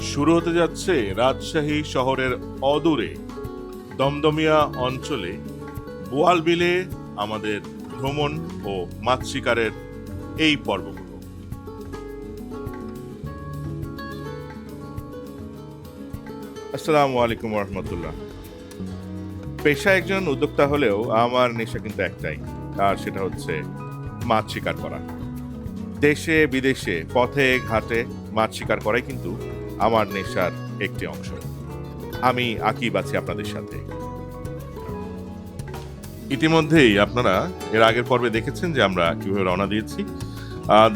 শুরু হতে যাচ্ছে রাজশাহী শহরের অদূরে, দমদমিয়া অঞ্চলে। বোয়াল বিলে আমাদের ভ্রমণ ও মাছ শিকারের এই পর্বগুলো। আসসালামু আলাইকুম রহমতুল্লাহ পেশা একজন উদ্যোক্তা হলেও আমার নেশা কিন্তু একটাই, আর সেটা হচ্ছে মাছ শিকার করা। দেশে বিদেশে, পথে, ঘাটে মাছ শিকার করাই কিন্তু আমার নেশার একটি অংশ। আমি আকিব আছি আপনাদের সাথে। ইতিমধ্যেই আপনারা এর আগের পর্বে দেখেছেন যে আমরা কীভাবে রওনা দিয়েছি।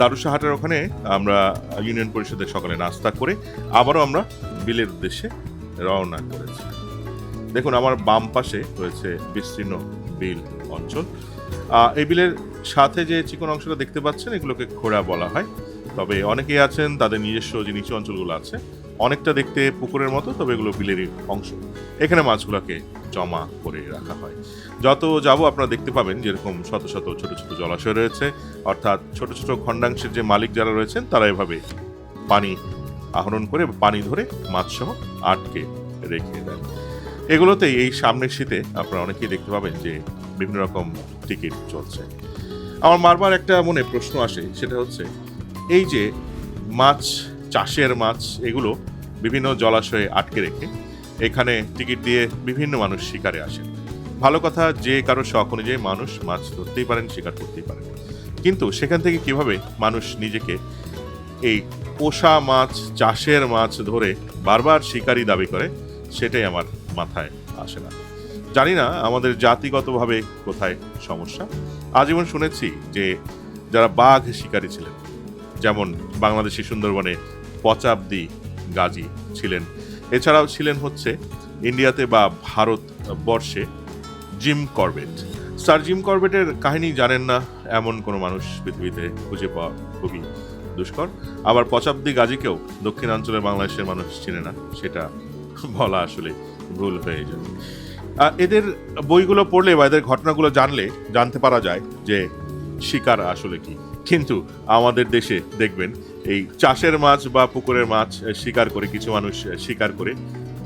দারুসাহাটের ওখানে আমরা ইউনিয়ন পরিষদের সকালে নাস্তা করে আবারও আমরা বিলের উদ্দেশ্যে রওনা করেছি। দেখুন, আমার বাম পাশে রয়েছে বিস্তীর্ণ বিল অঞ্চল। এই বিলের সাথে যে চিকন অংশটা দেখতে পাচ্ছেন, এগুলোকে খোড়া বলা হয়। তবে অনেকেই আছেন, তাদের নিজস্ব যে নিচু অঞ্চলগুলো আছে, অনেকটা দেখতে পুকুরের মতো, তবে এগুলো বিলেরই অংশ। এখানে মাছগুলোকে জমা করে রাখা হয়। যত যাব আপনারা দেখতে পাবেন যেরকম শত শত ছোট ছোট জলাশয় রয়েছে, অর্থাৎ ছোট ছোট খণ্ডাংশের যে মালিক যারা রয়েছেন, তারা এভাবে পানি আহরণ করে পানি ধরে মাছ সহ আটকে রেখে দেন। এগুলোতেই এই সামনের শীতে আপনারা অনেকেই দেখতে পাবেন যে বিভিন্ন রকম টিকিট চলছে। আমার বারবার একটা মনে প্রশ্ন আসে, সেটা হচ্ছে এই যে মাছ, চাষের মাছ, এগুলো বিভিন্ন জলাশয়ে আটকে রেখে এখানে টিকিট দিয়ে বিভিন্ন মানুষ শিকারে আসেন। ভালো কথা, যে কারও শখ অনুযায়ী মানুষ মাছ ধরতেই পারেন, শিকার করতেই পারেন। কিন্তু সেখান থেকে কীভাবে মানুষ নিজেকে এই পোষা মাছ, চাষের মাছ ধরে বারবার শিকারি দাবি করে, সেটাই আমার মাথায় আসে না। জানি না আমাদের জাতিগতভাবে কোথায় সমস্যা। আজীবন শুনেছি যে যারা বাঘ শিকারী ছিলেন যেমন বাংলাদেশি সুন্দরবনে পচাবদি গাজী ছিলেন। এছাড়াও ছিলেন হচ্ছে ইন্ডিয়াতে বা ভারত বর্ষে জিম করবেট। স্যার, জিম করবেটের কাহিনী জানেন না, এমন কোনো মানুষ পৃথিবীতে খুঁজে পাওয়া খুবই দুষ্কর। আবার পচাবদি গাজীকেও দক্ষিণাঞ্চলের বাংলাদেশের মানুষ চিনে না, সেটা বলা আসলে ভুল হয়ে যাবে এদের বইগুলো পড়লে বা এদের ঘটনাগুলো জানলে, জানতে পারা যায় যে শিকার আসলে কি। কিন্তু আমাদের দেশে, দেখবেন, এই চাষের মাছ বা পুকুরের মাছ শিকার করে, কিছু মানুষ শিকার করে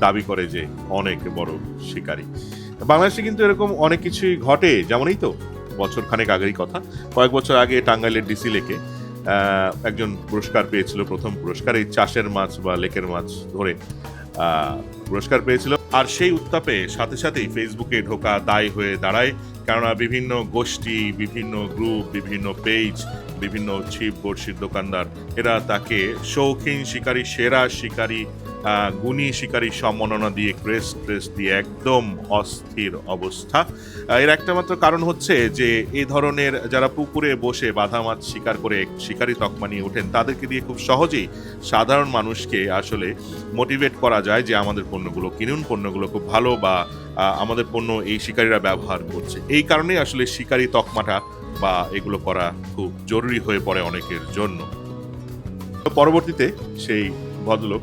দাবি করে যে অনেক বড় শিকারী। বাংলাদেশে কিন্তু এরকম অনেক কিছুই ঘটে, যেমনই তো বছর খানেক আগেরই কথা। কয়েক বছর আগে টাঙ্গাইলের ডিসি লেকে একজন পুরস্কার পেয়েছিল, প্রথম পুরস্কার, এই চাষের মাছ বা লেকের মাছ ধরে পুরস্কার পেয়েছিল। আর সেই উত্তাপে সাথে সাথেই ফেসবুকে ঢোকা, দায় হয়ে দাঁড়ায়। কেননা বিভিন্ন গোষ্ঠী, বিভিন্ন গ্রুপ বিভিন্ন পেজ বিভিন্ন ছিপ, বড়শির দোকানদার। এরা তাকে শৌখিন শিকারী, সেরা শিকারী গুণী শিকারী সম্মাননা দিয়ে ক্রেস ক্রেস্ট দিয়ে একদম অস্থির অবস্থা। এর একটা মাত্র কারণ হচ্ছে যে এই ধরনের যারা পুকুরে বসে বাধা মাছ শিকার করে শিকারি তকমা নিয়ে ওঠেন, তাদেরকে দিয়ে খুব সহজেই সাধারণ মানুষকে আসলে মোটিভেট করা যায় যে, আমাদের পণ্যগুলো কিনুন, পণ্যগুলো খুব ভালো বা আমাদের পণ্য এই শিকারীরা ব্যবহার করছে। এই কারণেই আসলে শিকারি তকমাটা বা এগুলো করা খুব জরুরি হয়ে পড়ে অনেকের জন্য। পরবর্তীতে সেই ভদ্রলোক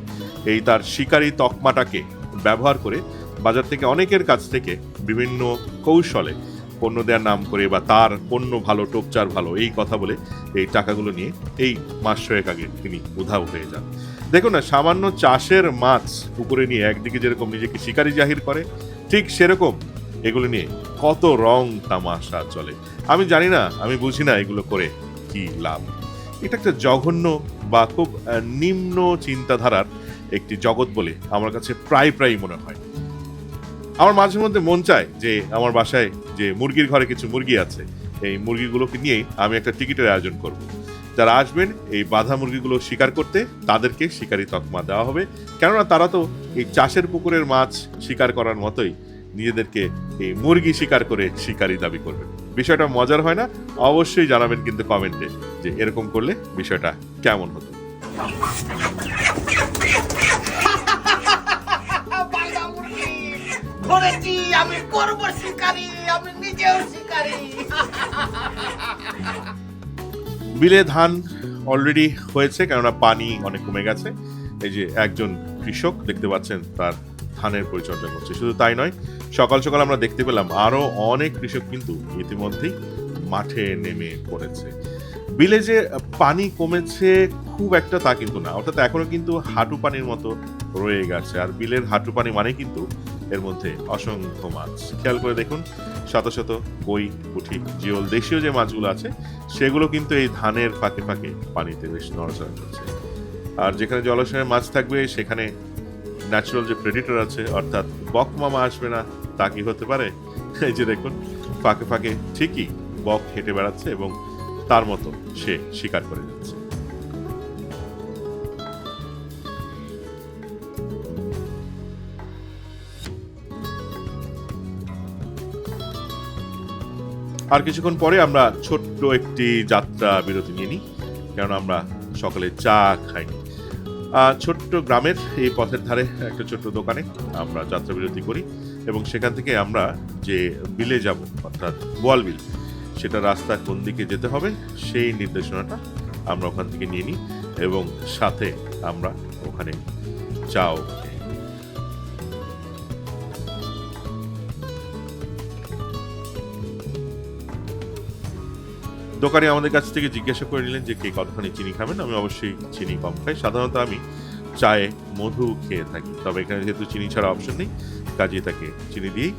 এই তার শিকারি তকমাটাকে ব্যবহার করে বাজার থেকে অনেকের কাছ থেকে বিভিন্ন কৌশলে পণ্য দেওয়ার নাম করে বা তার পণ্য ভালো, টোপচার ভালো, এই কথা বলে এই টাকাগুলো নিয়ে এই মাস ছয়েক আগে তিনি উধাও হয়ে যান। দেখুন না, সামান্য চাষের মাছ পুকুরে নিয়ে একদিকে যেরকম নিজেকে শিকারি জাহির করে, ঠিক সেরকম এগুলো নিয়ে কত রং তামাশা চলে। আমি জানি না, আমি বুঝি না এগুলো করে কি লাভ। এটা একটা জঘন্য বা খুব নিম্ন চিন্তাধারার একটি জগৎ বলে আমার কাছে প্রায় প্রায় মনে হয়। আমার মাঝে মধ্যে মন চায় যে আমার বাসায় যে মুরগির ঘরে কিছু মুরগি আছে, এই মুরগিগুলোকে নিয়েই আমি একটা টিকিটের আয়োজন করব। যারা আসবেন এই বাধা মুরগিগুলো শিকার করতে, তাদেরকে শিকারি তকমা দেওয়া হবে। কেননা তারা তো এই চাষের পুকুরের মাছ শিকার করার মতোই। নিজেদেরকে এই মুরগি শিকার করে শিকারি দাবি করবেন। বিষয়টা মজার হয় না অবশ্যই জানাবেন কিন্তু কমেন্টে যে এরকম করলে বিষয়টা কেমন হতো। ধরেছি আমি করব শিকারি আমি নিজেও শিকারি। বিলে ধান অলরেডি হয়েছে কেননা পানি অনেক কমে গেছে। এই যে একজন কৃষক দেখতে পাচ্ছেন তার ধানের পরিচর্যা করছে। শুধু তাই নয় সকাল সকাল আমরা দেখতে পেলাম আরও অনেক কৃষক কিন্তু ইতিমধ্যেই মাঠে নেমে পড়েছে। যে পানি কমেছে খুব একটা তা কিন্তু না, অর্থাৎ এখনও কিন্তু হাঁটু পানির মতো রয়ে গেছে। আর বিলের হাঁটু পানি মানে কিন্তু এর মধ্যে অসংখ্য মাছ। খেয়াল করে দেখুন, শত শত কই, পুঁটি, জিওল, দেশীয় যে মাছগুলো আছে, সেগুলো কিন্তু এই ধানের ফাঁকে ফাঁকে পানিতে বেশ নড়াচড়া করছে। আর যেখানে জলাশয়ে মাছ থাকবে, সেখানে ন্যাচারাল যে প্রেডিটর আছে, অর্থাৎ বক মামা আসবে না তা কি হতে পারে? এই যে দেখুন, ফাঁকে ফাঁকে ঠিকই বক হেঁটে বেড়াচ্ছে এবং তার মতো সে শিকার করে যাচ্ছে। আর কিছুক্ষণ পরে আমরা ছোট্ট একটি যাত্রা বিরতি নিয়ে নিই কারণ আমরা সকালে চা খাইনি। ছোট্ট গ্রামের এই পথের ধারে একটা ছোট্ট দোকানে আমরা যাত্রা বিরতি করি। এবং সেখান থেকে আমরা যে বিলে যাব, অর্থাৎ বোয়াল বিল, সেটা রাস্তা কোন দিকে যেতে হবে সেই নির্দেশনাটা আমরা ওখান থেকে নিয়ে নিই এবং সাথে আমরা ওখানে চাও দোকানে আমাদের কাছ থেকে জিজ্ঞাসা করে নিলেন যে কে কতখানি চিনি খাবেন, আমি অবশ্যই চিনি কম খাই। সাধারণত আমি চায়ে মধু খেয়ে থাকি, তবে এখানে যেহেতু চিনি ছাড়া অপশন নেই কাজেই তাকে চিনি দিয়েই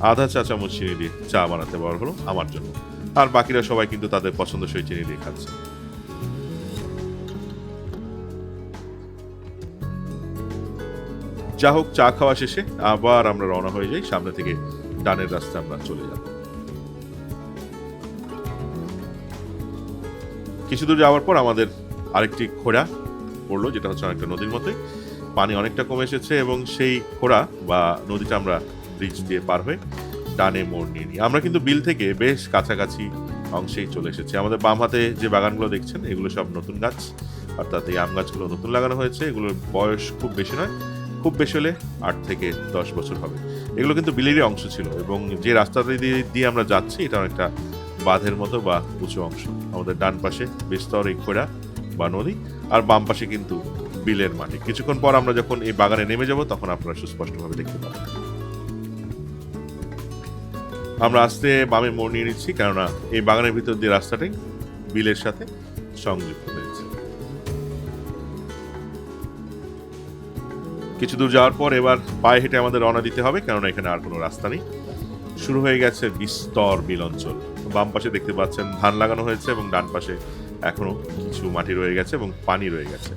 আধা চা চামচ চিনি দিয়ে চা বানাতে বলা হলো আমার জন্য। আর বাকিরা সবাই কিন্তু তাদের পছন্দসই চিনি দিয়ে খাচ্ছে। যা হোক, চা খাওয়া শেষে আবার আমরা রওনা হয়ে যাই। সামনে থেকে ডানের রাস্তা আমরা চলে যাব। কিছু দূর যাওয়ার পর আমাদের আরেকটি খোড়া পড়ল, যেটা হচ্ছে অনেকটা নদীর মতোই। পানি অনেকটা কমে এসেছে এবং সেই খোড়া বা নদীটা আমরা ব্রিজ দিয়ে পার হয়ে ডানে মোড় নিয়ে নিই। আমরা কিন্তু বিল থেকে বেশ কাছাকাছি অংশেই চলে এসেছি। আমাদের বাম হাতে যে বাগানগুলো দেখছেন, এগুলো সব নতুন গাছ। অর্থাৎ এই আম গাছগুলো নতুন লাগানো হয়েছে। এগুলোর বয়স খুব বেশি নয়, খুব বেশি হলে আট থেকে দশ বছর হবে। এগুলো কিন্তু বিলেরই অংশ ছিল এবং যে রাস্তাটা দিয়ে দিয়ে আমরা যাচ্ছি, এটা অনেকটা বাঁধের মতো বা উঁচু অংশ। আমাদের ডান পাশে বিস্তর এই খোড়া বা নদী, আর বাম পাশে কিন্তু বিলের মাটি। কিছুক্ষণ পর আমরা যখন এই বাগানে নেমে যাব, তখন আপনারা সুস্পষ্টভাবে দেখতে পাবেন। আমরা আস্তে বামে মোড় নিয়ে নিচ্ছি, কেননা এই বাগানের ভিতর দিয়ে রাস্তাটাই বিলের সাথে সংযুক্ত হয়েছে কিছু দূর যাওয়ার পর এবার পায়ে হেঁটে আমাদের রওনা দিতে হবে, কেননা এখানে আর কোনো রাস্তা নেই। শুরু হয়ে গেছে বিস্তর বিল অঞ্চল। বাম পাশে দেখতে পাচ্ছেন ধান লাগানো হয়েছে এবং ডান পাশে এখনও কিছু মাটি রয়ে গেছে এবং পানি রয়ে গেছে।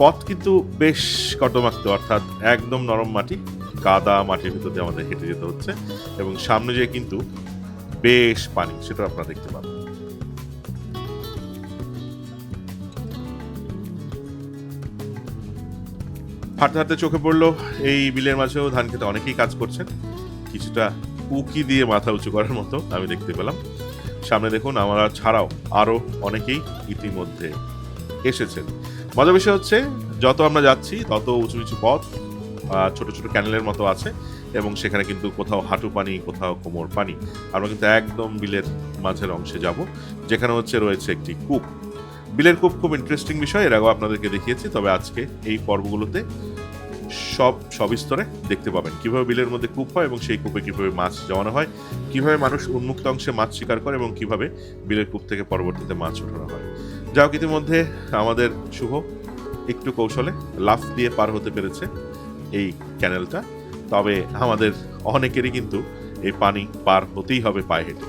পথ কিন্তু বেশ কটমাক্ত, অর্থাৎ একদম নরম মাটি কাদা মাটির ভিতর দিয়ে আমাদের হেঁটে যেতে হচ্ছে এবং সামনে যেয়ে কিন্তু বেশ পানি সেটা আপনারা দেখতে পাবেন। হাঁটতে হাঁটতে চোখে পড়ল, এই বিলের মাঝেও ধান খেতে অনেকেই কাজ করছেন, কিছুটা উকি দিয়ে মাথা উঁচু করার মতো আমি দেখতে পেলাম। সামনে দেখুন, আমরা ছাড়াও আরও অনেকেই ইতিমধ্যে এসেছেন। মজার বিষয় হচ্ছে, যত আমরা যাচ্ছি, তত উঁচু নিচু পথ ছোট ছোট ক্যানেলের মতো আছে, এবং সেখানে কিন্তু কোথাও হাঁটু পানি, কোথাও কোমর পানি। আমরা কিন্তু একদম বিলের মাঝের অংশে যাব, যেখানে হচ্ছে রয়েছে একটি কূপ। বিলের কূপ খুব ইন্টারেস্টিং বিষয়, এর আগেও আপনাদেরকে দেখিয়েছি, তবে আজকে এই পর্বগুলোতে সব সবিস্তরে দেখতে পাবেন। কীভাবে বিলের মধ্যে কূপ হয় এবং সেই কূপে কীভাবে মাছ জমানো হয়, কীভাবে মানুষ উন্মুক্ত অংশে মাছ শিকার করে এবং কীভাবে বিলের কূপ থেকে পরবর্তীতে মাছ ওঠানো হয়। যা ইতিমধ্যে, আমাদের শুভ একটু কৌশলে লাফ দিয়ে পার হতে পেরেছে এই ক্যানেলটা। তবে আমাদের অনেকেরই কিন্তু এই পানি পার হতেই হবে পায়ে হেঁটে।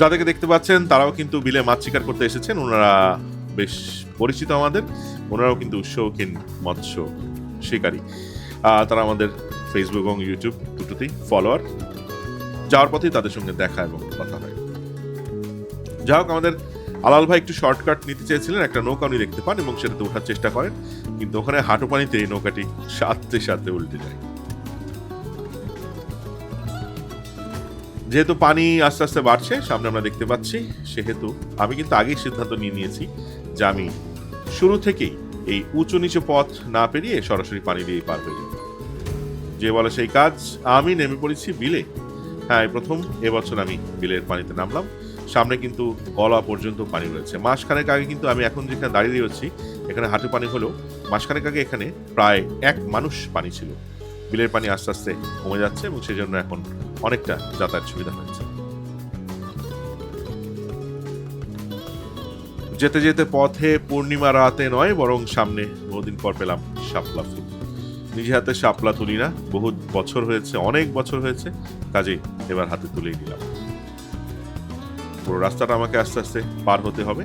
যাদেরকে দেখতে পাচ্ছেন, তারাও কিন্তু বিলে মাছ শিকার করতে এসেছেন। ওনারা বেশ পরিচিত আমাদের। ওনারাও কিন্তু শৌখিন মৎস্য শিকারী। তারা আমাদের ফেসবুক এবং ইউটিউব দুটোতেই ফলোয়ার যাওয়ার পথেই তাদের সঙ্গে দেখা এবং কথা হয়। যা হোক, আমাদের আলাল ভাই একটু শর্টকাট নিতে চেয়েছিলেন, একটা নৌকা উনি দেখতে পান এবং সেটাতে ওঠার চেষ্টা করেন। কিন্তু ওখানে হাঁটু পানিতে এই নৌকাটি সাথে সাথে উল্টে যায়। যেহেতু পানি আস্তে আস্তে বাড়ছে, সামনে আমরা দেখতে পাচ্ছি, সেহেতু আমি কিন্তু আগেই সিদ্ধান্ত নিয়ে নিয়েছি যে আমি শুরু থেকেই এই উঁচু নিচু পথ না পেরিয়ে সরাসরি পানি দিয়েই পার হয়ে যে বলে সেই কাজ, আমি নেমে পড়েছি বিলে। হ্যাঁ প্রথম এবছর আমি বিলের পানিতে নামলাম। সামনে কিন্তু গলা পর্যন্ত পানি রয়েছে। মাসখানেক আগে কিন্তু আমি এখন যেখানে দাঁড়িয়ে রয়েছি, এখানে হাঁটু পানি হলেও মাসখানেক আগে এখানে প্রায় এক মানুষ পানি ছিল। বিলের পানি আস্তে আস্তে কমে যাচ্ছে এবং সেই জন্য এখন অনেকটা যাতায়াত সুবিধা হয়েছে। যেতে যেতে পথে পূর্ণিমা রাতে নয়, বরং সামনে বহুদিন পর পেলাম শাপলা ফুল। নিজে হাতে শাপলা তুলি না। বহু বছর হয়েছে, অনেক বছর হয়েছে, কাজেই এবার হাতে তুলেই নিলাম পুরো রাস্তাটা আমাকে আস্তে আস্তে পার হতে হবে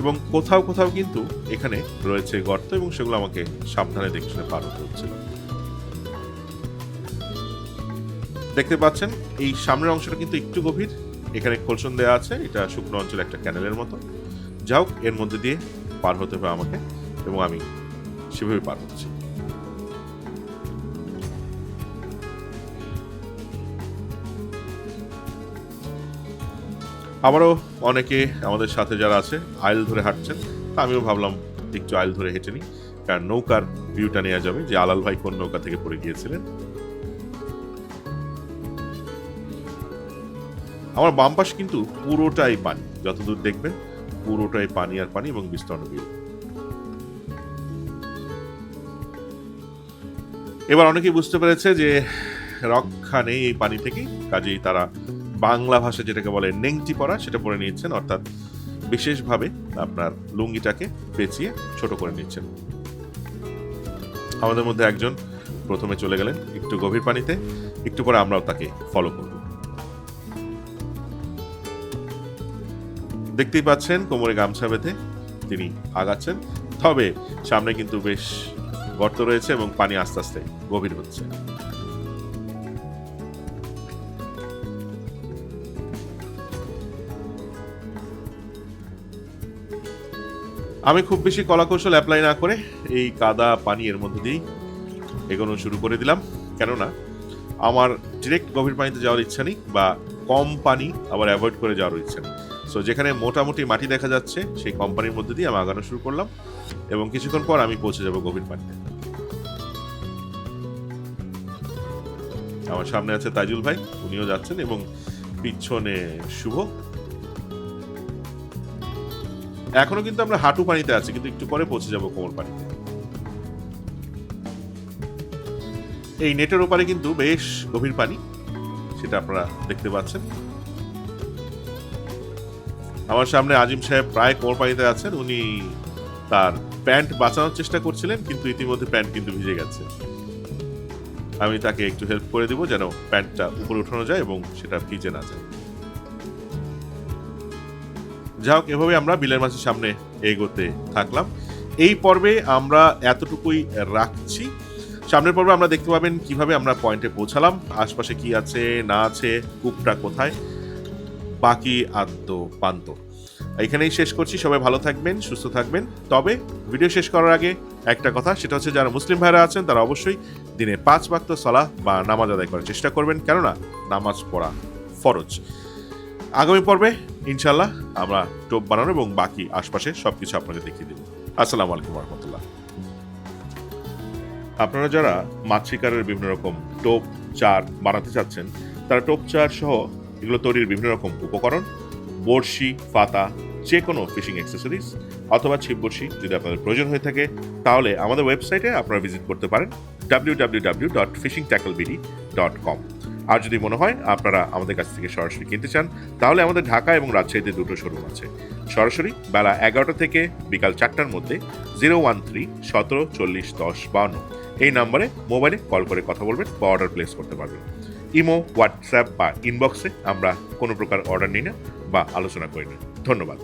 এবং কোথাও কোথাও কিন্তু এখানে রয়েছে গর্ত এবং সেগুলো আমাকে সাবধানে দেখে পার হতে হচ্ছিল দেখতে পাচ্ছেন, এই সামনের অংশটা কিন্তু একটু গভীর। এখানে খোলসন দেওয়া আছে, এটা শুকনো অঞ্চলে একটা ক্যানেলের মতো। যা হোক, এর মধ্যে দিয়ে পার হতে হবে আমাকে এবং আমি সেভাবে পার হচ্ছি। আবারও অনেকে আমাদের সাথে যারা আছে, আইল ধরে হাঁটছেন, তা আমিও ভাবলাম একটু আইল ধরে হেঁটে নিই, কারণ নৌকার ভিউটা নেওয়া যাবে, যে আলাল ভাই কোন নৌকা থেকে পড়ে গিয়েছিলেন। আমার বাম পাশ কিন্তু পুরোটাই পানি, যতদূর দেখবেন, পুরোটাই পানি আর পানি এবং বিস্তর্ণ ভিউ এবার অনেকেই বুঝতে পেরেছে যে রক্ষা নেই এই পানি থেকে কাজেই তারা বাংলা ভাষা যেটাকে বলে নেংটি পরা সেটা পরে নিয়েছেন, অর্থাৎ বিশেষভাবে আপনার লুঙ্গিটাকে পেঁচিয়ে ছোট করে নিচ্ছেন। আমাদের মধ্যে একজন প্রথমে চলে গেলেন একটু গভীর পানিতে, একটু পরে আমরাও তাকে ফলো করব। দেখতেই পাচ্ছেন কোমরে গামছা বেঁধে তিনি আগাচ্ছেন, তবে সামনে কিন্তু বেশ গর্ত রয়েছে এবং পানি আস্তে আস্তে গভীর হচ্ছে। আমি খুব বেশি কলাকৌশল অ্যাপ্লাই না করে এই কাদা পানি এর মধ্যে দিয়েই এগোনো শুরু করে দিলাম। কেননা, আমার ডিরেক্ট গভীর পানিতে যাওয়ার ইচ্ছা নেই বা কম পানি আবার অ্যাভয়েড করে যাওয়ার ইচ্ছা নেই। সো যেখানে মোটামুটি মাটি দেখা যাচ্ছে, সেই কোম্পানির মধ্যে দিয়ে আমি আগানো শুরু করলাম এবং কিছুক্ষণ পর আমি পৌঁছে যাব গভীর পানিতে। আমার সামনে আছে তাইজুল ভাই, উনিও যাচ্ছেন এবং পিছনে শুভ এখনও কিন্তু আমরা হাঁটু পানিতে আছি, কিন্তু একটু পরে পৌঁছে যাব কোমর পানিতে। এই নেটের ওপারে কিন্তু বেশ গভীর পানি, সেটা আপনারা দেখতে পাচ্ছেন। আমার সামনে আজিম সাহেব প্রায় কোমর পানিতে আছেন, উনি তার প্যান্ট বাঁচানোর চেষ্টা করছিলেন, কিন্তু ইতিমধ্যে প্যান্ট কিন্তু ভিজে গেছে। আমি তাকে একটু হেল্প করে দিব যেন প্যান্টটা উপরে উঠানো যায় এবং সেটা ভিজে না যায়। যাই হোক এভাবে আমরা বিলের মাছের সামনে এগোতে থাকলাম। এই পর্বে আমরা এতটুকুই রাখছি। সামনের পর্বে আমরা দেখতে পাবেন কীভাবে আমরা পয়েন্টে পৌঁছালাম, আশপাশে কি আছে, না আছে, কূপটা কোথায়, বাকি আদ্য পান্ত এখানেই শেষ করছি, সবাই ভালো থাকবেন, সুস্থ থাকবেন। তবে ভিডিও শেষ করার আগে একটা কথা, সেটা হচ্ছে যারা মুসলিম ভাইরা আছেন, তারা অবশ্যই দিনে পাঁচ বাক্ত সলাহ বা নামাজ আদায় করার চেষ্টা করবেন। কেননা নামাজ পড়া ফরজ। আগামী পর্বে ইনশাল্লাহ আমরা টোপ বানানো এবং বাকি আশপাশে সবকিছু আপনাকে দেখিয়ে দেব। আসসালামু আলাইকুম রহমতুল্লাহ আপনারা যারা মাছ শিকারের বিভিন্ন রকম টোপ, চার বানাতে চাচ্ছেন, তারা টোপ, চার সহ এগুলো তৈরির বিভিন্ন রকম উপকরণ, বড়শি, ফাতা যে কোনো ফিশিং অ্যাক্সেসরিজ অথবা ছিপ বড়শি যদি আপনাদের প্রয়োজন হয়ে থাকে, তাহলে আমাদের ওয়েবসাইটে আপনারা ভিজিট করতে পারেন W W W dot fishing tackle BD dot com আর যদি মনে হয় আপনারা আমাদের কাছ থেকে সরাসরি কিনতে চান, তাহলে আমাদের ঢাকা এবং রাজশাহীতে দুটো শোরুম আছে। সরাসরি বেলা এগারোটা থেকে বিকাল চারটার মধ্যে জিরো ওয়ান থ্রি সতেরো চল্লিশ দশ বান্ন এই নাম্বারে মোবাইলে কল করে কথা বলবেন বা অর্ডার প্লেস করতে পারবেন। ইমো, হোয়াটসঅ্যাপ বা ইনবক্সে আমরা কোনো প্রকার অর্ডার নিই না বা আলোচনা করি না। ধন্যবাদ।